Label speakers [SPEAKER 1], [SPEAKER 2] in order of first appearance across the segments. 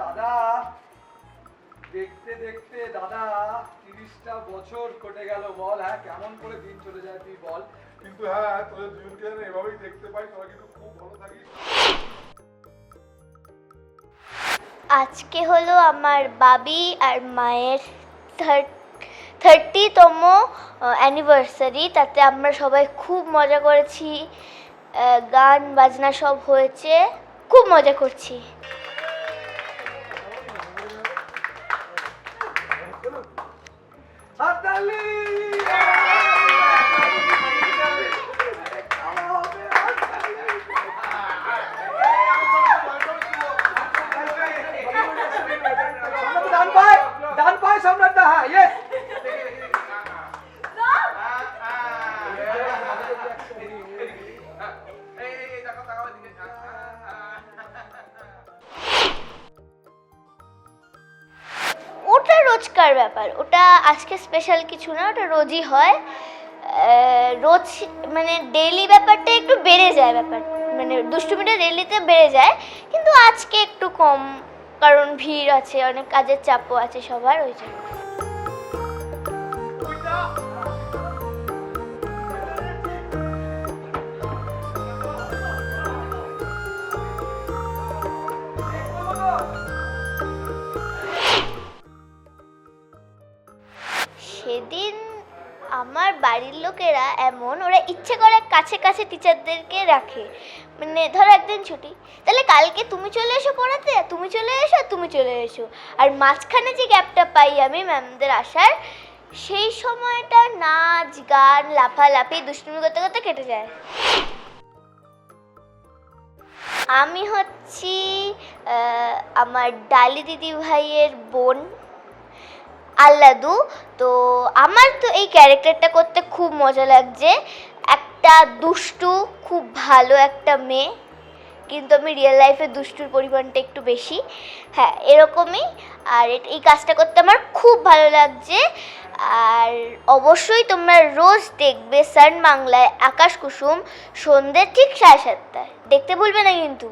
[SPEAKER 1] দাদা দেখতে দেখতে দাদা তিরিশটা বছর কটে গেল বল হ্যাঁ কেমন করে দিন চলে যায় তুই বল।
[SPEAKER 2] কিন্তু হ্যাঁ তোদের দুজনকে যেন এভাবেই দেখতে পাই তোরা কিন্তু খুব ভালো থাকিস।
[SPEAKER 3] আজকে হলো আমার বাবি আর মায়ের থার্ড থার্টিতম অ্যানিভার্সারি তাতে আমরা সবাই খুব মজা করেছি। গান বাজনা সব হয়েছে। খুব মজা করছি!
[SPEAKER 1] সম্রাট ইয়েস
[SPEAKER 3] রোজকার ব্যাপার। ওটা আজকে স্পেশাল কিছু না, ওটা রোজই হয়। রোজ মানে ডেলি ব্যাপারটা একটু বেড়ে যায় ব্যাপার। মানে দুষ্টুমিটা ডেলিতে বেড়ে যায়, কিন্তু আজকে একটু কম, কারণ ভিড় আছে, অনেক কাজের চাপও আছে সবার, ওই জন্য। বাড়ির লোকেরা এমন, ওরা ইচ্ছে করে কাছে কাছে টিচারদেরকে রাখে। মানে ধরো একদিন ছুটি, তাহলে কালকে তুমি চলে এসো পড়াতে, তুমি চলে এসো, তুমি চলে এসো। আর মাঝখানে যে গ্যাপটা পাই আমি ম্যামদের আসার, সেই সময়টা নাচ, গান, লাফালাফি, দুষ্টুমি করতে করতে কেটে যায়। আমি হচ্ছি আমার ডালি দিদি ভাইয়ের বোন। আল্লাদু। তো আমার তো এই ক্যারেক্টারটা করতে খুব মজা লাগছে। একটা দুষ্টু, খুব ভালো একটা মেয়ে। কিন্তু আমি রিয়েল লাইফে দুষ্টুর পরিমাণটা একটু বেশি। হ্যাঁ এরকমই। আর এই কাজটা করতে আমার খুব ভালো লাগছে। আর অবশ্যই তোমরা রোজ দেখবে সান বাংলায় আকাশ কুসুম সন্ধ্যে ঠিক সাড়ে সাতটায়। দেখতে ভুলবে না কিন্তু।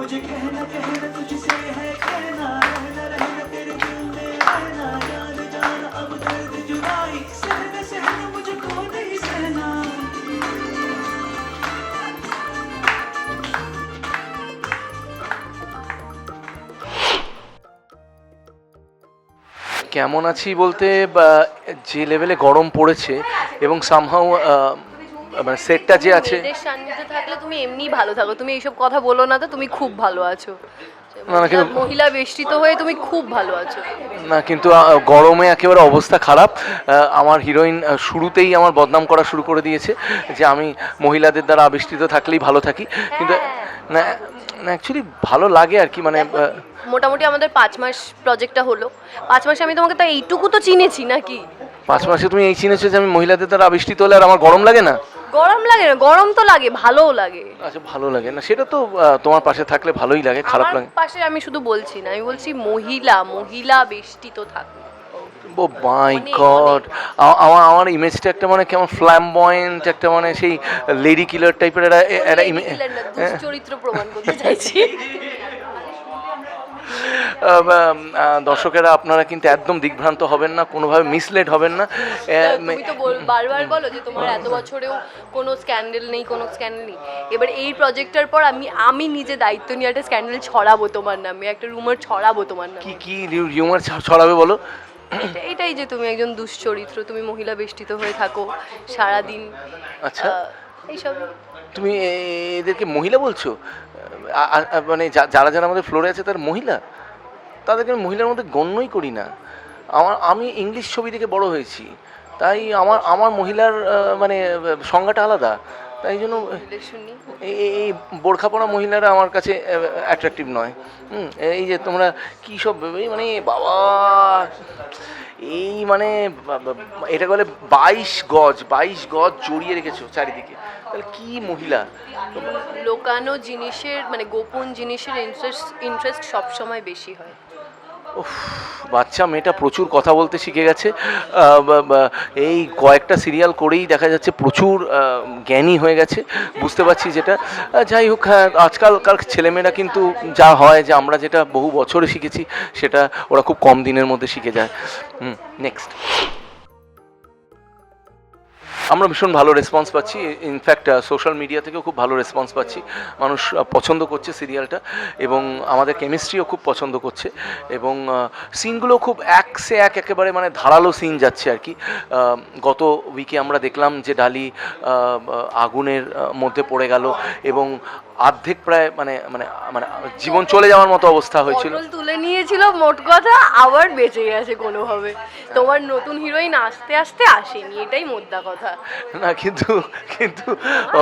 [SPEAKER 4] मुझे कहना कहना तुझसे है कहना रहना रहना तेरे दिल में रहना जान जान अब दर्द जुदाई सहना सहना मुझको नहीं सहना
[SPEAKER 5] কেমন আছি বলতে বা, যে লেভেলে গরম পড়েছে এবং সামহাও মানে সেটটা যে আছে।
[SPEAKER 6] মেয়েদের সান্নিধ্যে থাকলে তুমি এমনি ভালো থাকো। তুমি এইসব কথা বলো না তো তুমি খুব ভালো আছো।
[SPEAKER 5] না, না, কিন্তু-
[SPEAKER 6] মহিলা বেষ্টিত হয়ে তুমি খুব ভালো আছো।
[SPEAKER 5] না কিন্তু আহ, গরমে একেবারে অবস্থা খারাপ। আহ, আমার হিরোইন শুরুতেই আমার বদনাম করা শুরু করে দিয়েছে যে আমি মহিলাদের দ্বারা আবিষ্কৃত থাকলেই ভালো থাকি। কিন্তু না না অ্যাকচুয়ালি ভালো লাগে আর কি মানে আহ,
[SPEAKER 6] মোটামুটি আমাদের পাঁচ মাস প্রজেক্টটা হলো। পাঁচ মাসে আমি তোমাকে তো এইটুকু তো চিনেছি নাকি?
[SPEAKER 5] পাঁচ মাসে তুমি এই চিনেছো যে আমি মহিলাদের দ্বারা আবিষ্কৃত হলে আর আমার গরম লাগে না?
[SPEAKER 6] গরম লাগে না গরম তো লাগে ভালোও লাগে।
[SPEAKER 5] আচ্ছা ভালো লাগে না সেটা তো তোমার পাশে থাকলে ভালোই লাগে খারাপ
[SPEAKER 6] আমার
[SPEAKER 5] লাগে।
[SPEAKER 6] পাশে আমি শুধু বলছি না আমি বলছি মহিলা মহিলা বেষ্টিত থাকো
[SPEAKER 5] ও মাই গড আমার আমার ইমেজটা একটা মানে কেমন ফ্ল্যামবয়েন্ট একটা মানে সেই লেডি কিলার টাইপের একটা একটা হ্যাঁ।
[SPEAKER 6] চরিত্র প্রমাণ করতে চাইছি।
[SPEAKER 5] দর্শকেরা আপনারা কিন্তু একদম দিগ্ভ্রান্ত হবেন না কোনোভাবে মিসলেড হবেন না।
[SPEAKER 6] তুমি তো বারবার বলো যে তোমার এত বছরেও কোনো স্ক্যান্ডেল নেই কোনো স্ক্যান্ডেল নেই। এবার এই প্রজেক্টটার পর আমি আমি নিজে দায়িত্ব নিয়ে একটা স্ক্যান্ডেল ছড়াবো তোমার নামে একটা রুমার ছড়াবো তোমার নামে।
[SPEAKER 5] কি কি রিউমার ছড়াবে বলো?
[SPEAKER 6] এটাই যে তুমি একজন দুশ্চরিত্র তুমি মহিলা বেষ্টিত হয়ে থাকো সারাদিন
[SPEAKER 5] আচ্ছা।
[SPEAKER 6] এইসব
[SPEAKER 5] তুমি এদেরকে মহিলা বলছো? মানে যা- যারা যারা আমাদের ফ্লোরে আছে তার মহিলা। তাদেরকে আমি মহিলার মধ্যে গণ্যই করি না। আমার আমি ইংলিশ ছবি দেখে বড় হয়েছি। তাই আমার আমার মহিলার মানে সংজ্ঞাটা আলাদা। তাই জন্য এই বোরখা পরা মহিলারা আমার কাছে অ্যাট্রাকটিভ নয়। হুম এই যে তোমরা কী সব মানে বাবা! এই মানে বা- বলে বাইশ গজ বাইশ গজ জড়িয়ে রেখেছো চারিদিকে। তাহলে কি মহিলা?
[SPEAKER 6] লোকানো জিনিসের মানে গোপন জিনিসের ইন্টারেস্ট ইন্টারেস্ট সবসময় বেশি হয়।
[SPEAKER 5] বাচ্চা, মেয়েটা প্রচুর কথা বলতে শিখে গেছে। এই কয়েকটা সিরিয়াল করেই দেখা যাচ্ছে প্রচুর জ্ঞানী হয়ে গেছে। বুঝতে পারছি যেটা। যাই হোক হ্যাঁ আজকালকার ছেলেমেয়েরা কিন্তু যা হয়, যে আমরা যেটা বহু বছরে শিখেছি, সেটা ওরা খুব কম দিনের মধ্যে শিখে যায়। হুম নেক্সট আমরা ভীষণ ভালো রেসপন্স পাচ্ছি। ইনফ্যাক্ট সোশ্যাল মিডিয়া থেকেও খুব ভালো রেসপন্স পাচ্ছি। মানুষ পছন্দ করছে সিরিয়ালটা এবং আমাদের কেমিস্ট্রিও খুব পছন্দ করছে এবং সিনগুলো খুব এক সে এক একেবারে মানে ধারালো সিন যাচ্ছে আর কি। গত উইকে আমরা দেখলাম যে ডালি আগুনের মধ্যে পড়ে গেল এবং অর্ধেক প্রায় মানে মানে মানে জীবন চলে যাওয়ার মতো অবস্থা হয়েছিল।
[SPEAKER 6] পটল তুলে নিয়েছিল মোট কথা আবার বেঁচে গেছে কোনোভাবে। তোমার নতুন হিরোইন আস্তে আস্তে আসেনি এটাই মোদ্দা কথা।
[SPEAKER 5] না কিন্তু কিন্তু ও,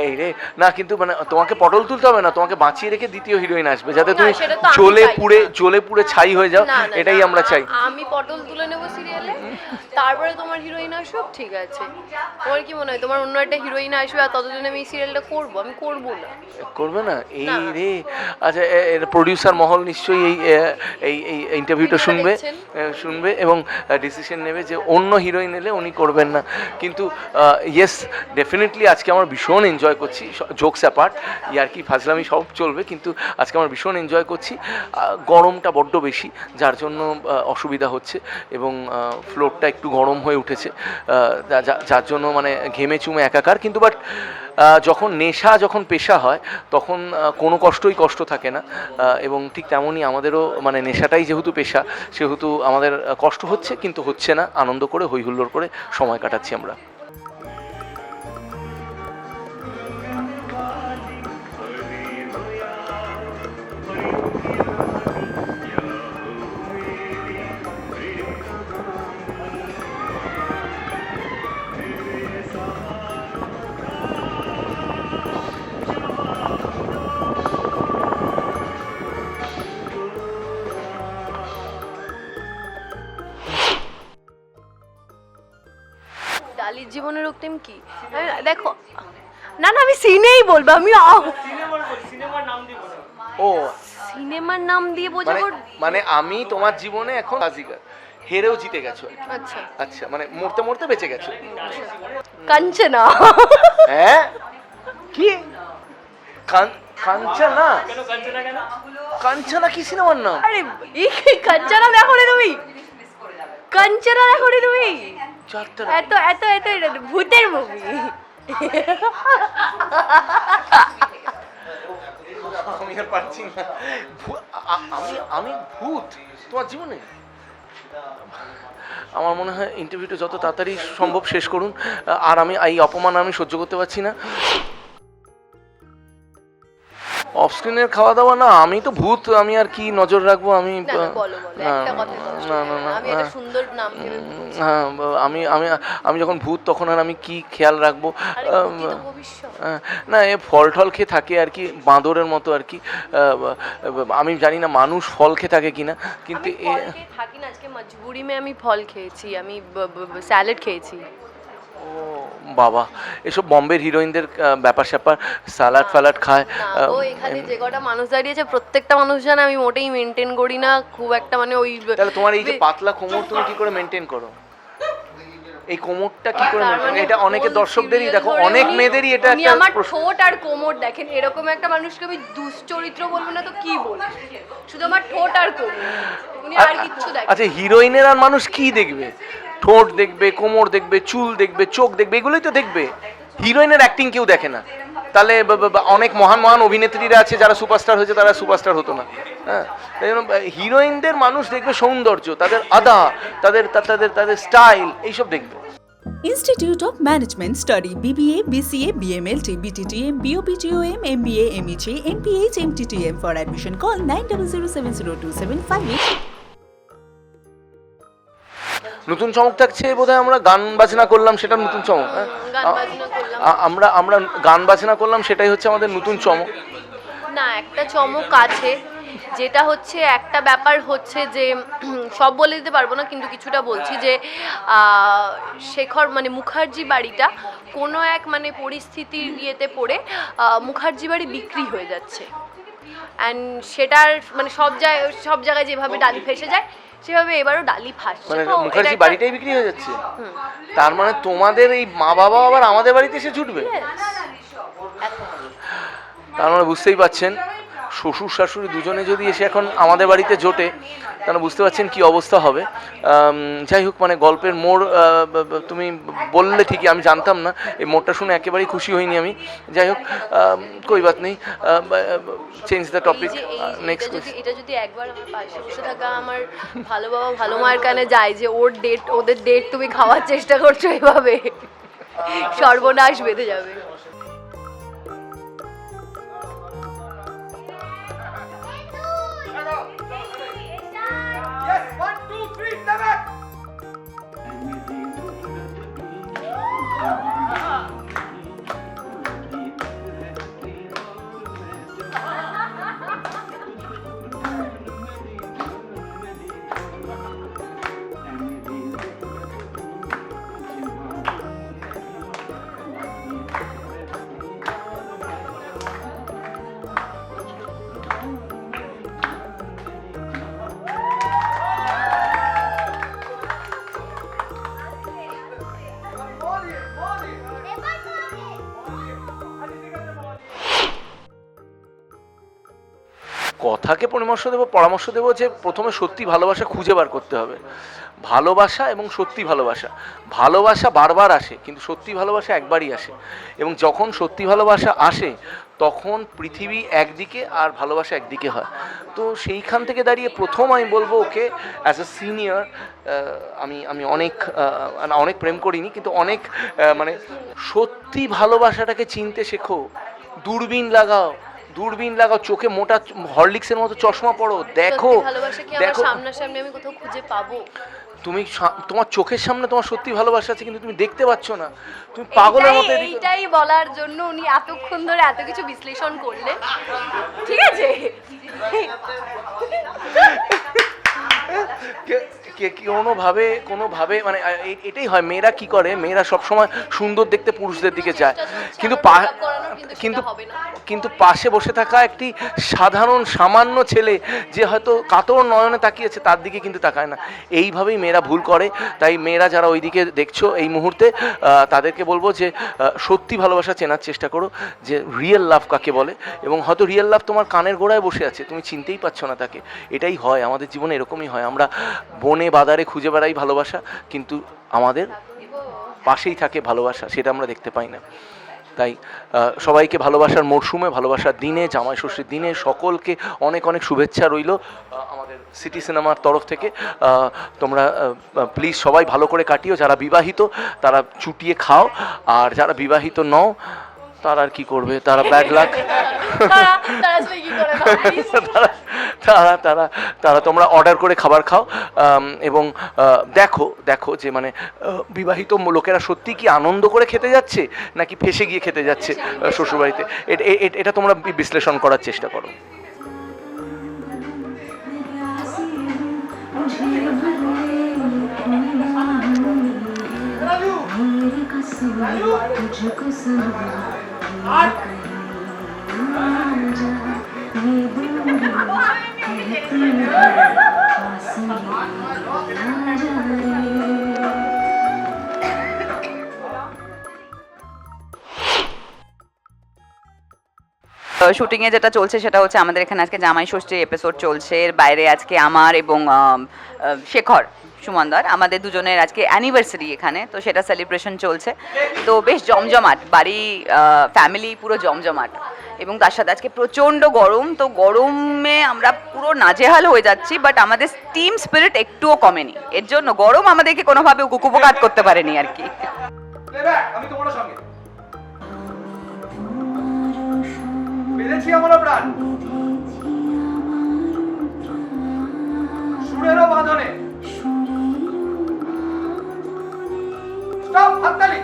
[SPEAKER 5] এই রে না কিন্তু মানে তোমাকে পটল তুলতে হবে না তোমাকে বাঁচিয়ে রেখে দ্বিতীয় হিরোইন আসবে যাতে
[SPEAKER 6] না,
[SPEAKER 5] তুমি
[SPEAKER 6] সেটা তো আমি
[SPEAKER 5] জ্বলে
[SPEAKER 6] চাই।
[SPEAKER 5] পুড়ে জ্বলে পুড়ে ছাই হয়ে যাও
[SPEAKER 6] না, না,
[SPEAKER 5] এটাই
[SPEAKER 6] না,
[SPEAKER 5] আমরা চাই।
[SPEAKER 6] আমি পটল তুলে নেব সিরিয়ালে তারপরে তোমার হিরোইন আসুক ঠিক আছে। তোমার কি মনে হয় তোমার অন্য একটা হিরোইন আসবে আর ততদিন আমি এই সিরিয়ালটা করব? আমি করব না।
[SPEAKER 5] করবে না? এই রে। আচ্ছা এর প্রডিউসার মহল নিশ্চয়ই এই এই এই ইন্টারভিউটা শুনবে শুনবে এবং ডিসিশন নেবে যে অন্য হিরোইন এলে উনি করবেন না। কিন্তু ইয়েস ডেফিনেটলি আজকে আমার ভীষণ এনজয় করছি জোকস অ্যাপার্ট ইয়ার্কি ফাজলামি সব চলবে কিন্তু আজকে আমার ভীষণ এনজয় করছি। গরমটা বড্ড বেশি যার জন্য অসুবিধা হচ্ছে এবং ফ্লোরটা একটু গরম হয়ে উঠেছে যার জন্য মানে ঘেমে চুমে একাকার, কিন্তু বাট যখন নেশা যখন পেশা হয়, তখন কোনো কষ্টই কষ্ট থাকে না এবং ঠিক তেমনই আমাদেরও মানে নেশাটাই যেহেতু পেশা, সেহেতু আমাদের কষ্ট হচ্ছে, কিন্তু হচ্ছে না, আনন্দ করে হৈহুল্লোর করে সময় কাটাচ্ছি আমরা।
[SPEAKER 6] ডালির কি? দেখো না না আমি সিনেই বলব আমি
[SPEAKER 5] ও।
[SPEAKER 6] সিনেমার নাম দিয়ে
[SPEAKER 5] মানে
[SPEAKER 6] বোঝাবো?
[SPEAKER 5] মানে আমি তোমার জীবনে এখন বাজিকার হেরেও জিতে গেছো।
[SPEAKER 6] আচ্ছা।
[SPEAKER 5] আচ্ছা মানে মরতে মরতে বেঁচে গেছো।
[SPEAKER 6] কাঞ্চনা।
[SPEAKER 5] হ্যাঁ? কি? কান- কাঞ্চনা? কাঞ্চনা কি সিনেমার নাম?
[SPEAKER 6] আরে এই কাঞ্চনা দেখো রে তুমি? কাঞ্চনা দেখো রে তুমি এত এত এত ভূতের মুভি
[SPEAKER 5] আমি আর পারছি না। আমি আমি ভূত? তোমার জীবনে? আমার মনে হয় ইন্টারভিউটা যত তাড়াতাড়ি সম্ভব শেষ করুন। আর আমি এই অপমান আমি সহ্য করতে পারছি না। অফ স্ক্রিনের খাওয়া দাওয়া না আমি তো ভূত আমি আর কি নজর রাখব আমি
[SPEAKER 6] আমি।
[SPEAKER 5] হ্যাঁ আমি আমি আমি যখন ভূত তখন আর আমি কি খেয়াল রাখব? না এ ফল টল খেয়ে থাকে আর কি বাঁদরের মতো আর কি আমি জানি না মানুষ ফল খেয়ে থাকে কিনা কিন্তু
[SPEAKER 6] থাকি না আজকে মজবুরি মে আমি ফল খেয়েছি আমি স্যালাড খেয়েছি।
[SPEAKER 5] বাবা এসব বম্বের হিরোইনদের ব্যাপার স্যাপার সালাড ফালাড খায়
[SPEAKER 6] ও এখানে যে কটা মানুষ দাঁড়িয়েছে প্রত্যেকটা মানুষ জানে আমি মোটেই মেনটেন করি না খুব একটা মানে ওই
[SPEAKER 5] তাহলে তোমার এই যে পাতলা কোমর তুমি কি করে মেনটেন করো? এই কোমরটা কি করে
[SPEAKER 6] মানে
[SPEAKER 5] এটা অনেকে দর্শকদেরই দেখো অনেক মেয়েদেরই এটা একটা
[SPEAKER 6] আমার ঠোঁট আর কোমর দেখেন এরকম একটা মানুষকে আমি দুশ্চরিত্র বলব না তো কি বলব? শুধু আমার ঠোঁট আর কোমর উনি আর কিচ্ছু দেখেন
[SPEAKER 5] আচ্ছা হিরোইনের আর মানুষ কি দেখবে? ঠোঁট দেখবে কোমর দেখবে চুল দেখবে চোখ দেখবে এগুলোই তো দেখবে। হিরোইনের অ্যাক্টিং কেউ দেখে না। তাহলে অনেক মহান মহান অভিনেত্রীরা আছে যারা সুপারস্টার হয়েছে তারা সুপারস্টার হতো না। হ্যাঁ? তাই হিরোইনদের মানুষ দেখবে সৌন্দর্য তাদের আদা তাদের তাদের তাদের স্টাইল এইসব দেখবে।
[SPEAKER 7] Institute of Management Study BBA, BCA, BMLT, BTTM, BOPTOM, MBA, MEG, MPH, MTTM. For admission, call 90070275.
[SPEAKER 5] নতুন চমক থাকছে বোধহয় আমরা গান বাজনা করলাম সেটা নতুন চমক হ্যাঁ? আমরা আমরা গান বাজনা করলাম সেটাই হচ্ছে আমাদের নতুন চমক।
[SPEAKER 6] না একটা চমক আছে যেটা হচ্ছে একটা ব্যাপার হচ্ছে যে সব বলে দিতে পারব না কিন্তু কিছুটা বলছি যে শেখর মানে মুখার্জি বাড়িটা কোনো এক মানে পরিস্থিতির ইয়েতে পড়ে মুখার্জি বাড়ি বিক্রি হয়ে যাচ্ছে। অ্যান্ড সেটার মানে সব জায়গায় সব জায়গায় যেভাবে ডালি ফেসে যায় সেভাবে এবারও ডালি ফাঁসছে
[SPEAKER 5] মানে
[SPEAKER 6] তো
[SPEAKER 5] মুখার্জি বাড়িটাই বিক্রি হয়ে যাচ্ছে। তার মানে তোমাদের এই মা বাবা আবার আমাদের বাড়িতে এসে জুটবে তার মানে বুঝতেই পাচ্ছেন শ্বশুর শাশুড়ি দুজনে যদি এসে এখন আমাদের বাড়িতে জোটে তাহলে বুঝতে পারছেন কি অবস্থা হবে। যাই হোক মানে গল্পের মোড় তুমি বললে ঠিকই আমি জানতাম না এই মোড়টা শুনে একেবারেই খুশি হইনি আমি। যাই হোক কই বাত নেই চেঞ্জ দ্য টপিক নেক্সট
[SPEAKER 6] এটা যদি একবার আমার পাশে বসে থাকা আমার ভালো বাবা ভালো মায়ের কানে যায় যে ওর ডেট ওদের ডেট তুমি খাওয়ার চেষ্টা করছ এভাবে সর্বনাশ বেঁধে যাবে।
[SPEAKER 5] কথাকে পরামর্শ দেবো পরামর্শ দেবো যে প্রথমে সত্যি ভালোবাসা খুঁজে বার করতে হবে। ভালোবাসা এবং সত্যি ভালোবাসা। ভালোবাসা বারবার আসে, কিন্তু সত্যি ভালোবাসা একবারই আসে। এবং যখন সত্যি ভালোবাসা আসে, তখন পৃথিবী একদিকে আর ভালোবাসা একদিকে হয়। তো সেইখান থেকে দাঁড়িয়ে প্রথম আমি বলব ওকে অ্যাজ এ সিনিয়র আমি আমি অনেক অনেক প্রেম করিনি, কিন্তু অনেক মানে সত্যি ভালোবাসাটাকে চিনতে শেখো। দূরবীন লাগাও। দূরবীন লাগাও চোখে মোটা হরলিক্সের মতো চশমা পড়ো দেখো দেখো।
[SPEAKER 6] সামনাসামনি আমি কোথাও খুঁজে পাবো?
[SPEAKER 5] তুমি তোমার চোখের সামনে তোমার সত্যি ভালোবাসা আছে কিন্তু তুমি দেখতে পাচ্ছ না। তুমি পাগলের মতো
[SPEAKER 6] এইটাই- বলার জন্য উনি এতক্ষণ ধরে এত কিছু বিশ্লেষণ করলেন। ঠিক আছে?
[SPEAKER 5] কোনোভাবে কোনোভাবে মানে এটাই হয় মেয়েরা কি করে? মেয়েরা সবসময় সুন্দর দেখতে পুরুষদের দিকে যায়। কিন্তু পা-
[SPEAKER 6] makeup করানোর কিন্তু
[SPEAKER 5] কিন্তু পাশে বসে থাকা একটি সাধারণ সামান্য ছেলে যে হয়তো কাতর নয়নে তাকিয়েছে তার দিকে কিন্তু তাকায় না। এইভাবেই মেয়েরা ভুল করে। তাই মেয়েরা যারা ওইদিকে দেখছ এই মুহূর্তে তাদেরকে বলব যে সত্যি ভালোবাসা চেনার চেষ্টা করো যে রিয়েল লাভ কাকে বলে। এবং হয়তো রিয়েল লাভ তোমার কানের গোড়ায় বসে আছে তুমি চিনতেই পারছ না তাকে। এটাই হয় আমাদের জীবনে এরকমই হয়। আমরা বনে বাদারে খুঁজে বেড়াই ভালোবাসা কিন্তু আমাদের পাশেই থাকে ভালোবাসা সেটা আমরা দেখতে পাই না। তাই সবাইকে ভালোবাসার মরশুমে, ভালোবাসার দিনে, জামাই ষষ্ঠীর দিনে সকলকে অনেক অনেক শুভেচ্ছা রইল আমাদের সিটি সিনেমার তরফ থেকে। তোমরা প্লিজ সবাই ভালো করে কাটিও, যারা বিবাহিত, তারা চুটিয়ে খাও, আর যারা বিবাহিত নও তারা আর কি করবে? তারা ব্যাড লাক
[SPEAKER 6] তারা তারা
[SPEAKER 5] তারা তোমরা অর্ডার করে খাবার খাও। এবং দেখো দেখো যে মানে বিবাহিত লোকেরা সত্যি কি আনন্দ করে খেতে যাচ্ছে? নাকি ফেসে গিয়ে খেতে যাচ্ছে শ্বশুরবাড়িতে? এটা তোমরা বিশ্লেষণ করার চেষ্টা করো।
[SPEAKER 8] Thank you. I'm
[SPEAKER 9] শুটিংয়ে যেটা চলছে সেটা হচ্ছে আমাদের এখানে আজকে জামাই ষষ্ঠীর এপিসোড চলছে। এর বাইরে আজকে আমার এবং শেখর সুমনদার, আমাদের দুজনের আজকে অ্যানিভার্সারি এখানে, তো সেটা সেলিব্রেশন চলছে। তো বেশ জমজমাট, বাড়ি ফ্যামিলি পুরো জমজমাট। এবং তার সাথে আজকে প্রচণ্ড গরম, তো গরমে আমরা পুরো নাজেহাল হয়ে যাচ্ছি বাট আমাদের টিম স্পিরিট একটুও কমেনি। এর জন্য গরম আমাদেরকে কোনোভাবে উপকার করতে পারেনি আর কি।
[SPEAKER 1] আমি তোমার সঙ্গে। পেরেছি আমার প্রাণ। সুরেরও বাঁধনে। স্টপ হাততালি।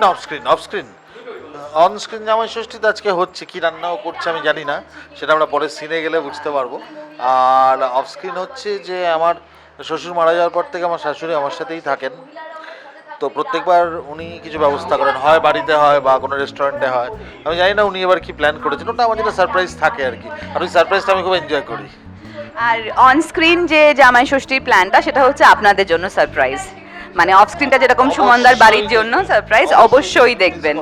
[SPEAKER 10] না অফস্ক্রিন অফস্ক্রিন অনস্ক্রিন জামাই ষষ্ঠী তো আজকে হচ্ছে, কি রান্নাও করছে আমি জানি না, সেটা আমরা পরে সিনে গেলে বুঝতে পারব। আর অফস্ক্রিন হচ্ছে যে আমার শ্বশুর মারা যাওয়ার পর থেকে আমার শাশুড়ি আমার সাথেই থাকেন। তো প্রত্যেকবার উনি কিছু ব্যবস্থা করেন, হয় বাড়িতে হয় বা কোনো রেস্টুরেন্টে হয়। আমি জানি না উনি এবার কি প্ল্যান করেছেন, ওটা আমার যেটা সারপ্রাইজ থাকে আর কি। আর ওই সারপ্রাইজটা আমি খুব এনজয় করি।
[SPEAKER 9] আর অন স্ক্রিন যে জামাই ষষ্ঠীর প্ল্যানটা সেটা হচ্ছে আপনাদের জন্য সারপ্রাইজ মানে অফ স্ক্রিনটা যেরকম সুমনদার বাড়ির জন্য সারপ্রাইজ অবশ্যই দেখবেন।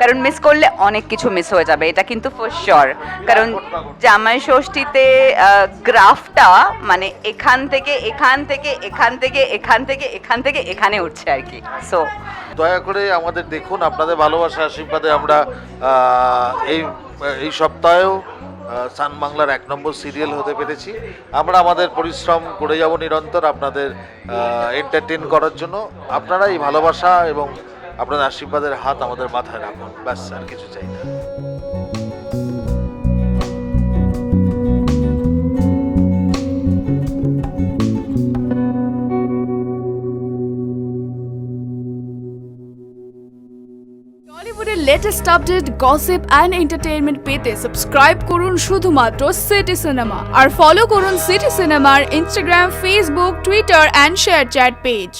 [SPEAKER 9] কারণ মিস করলে অনেক কিছু মিস হয়ে যাবে এটা কিন্তু ফর শিওর কারণ জামাই ষষ্ঠীতে গ্রাফটা মানে এখান থেকে এখান থেকে এখান থেকে এখান থেকে এখান থেকে এখানে উঠছে আর কি। সো
[SPEAKER 10] দয়া করে আমাদের দেখুন আপনাদের ভালোবাসা আশীর্বাদে আমরা এই এই সপ্তাহেও সান বাংলার এক নম্বর সিরিয়াল হতে পেরেছি। আমরা আমাদের পরিশ্রম করে যাব নিরন্তর আপনাদের এন্টারটেন করার জন্য। আপনারা এই ভালোবাসা এবং আপনাদের আশীর্বাদের হাত আমাদের মাথায় রাখুন। ব্যাস, আর কিছু চাই না।
[SPEAKER 11] Latest update gossip and entertainment পেতে সাবস্ক্রাইব করুন শুধুমাত্র সিটি সিনেমা আর ফলো করুন সিটি সিনেমার Instagram Facebook Twitter and ShareChat page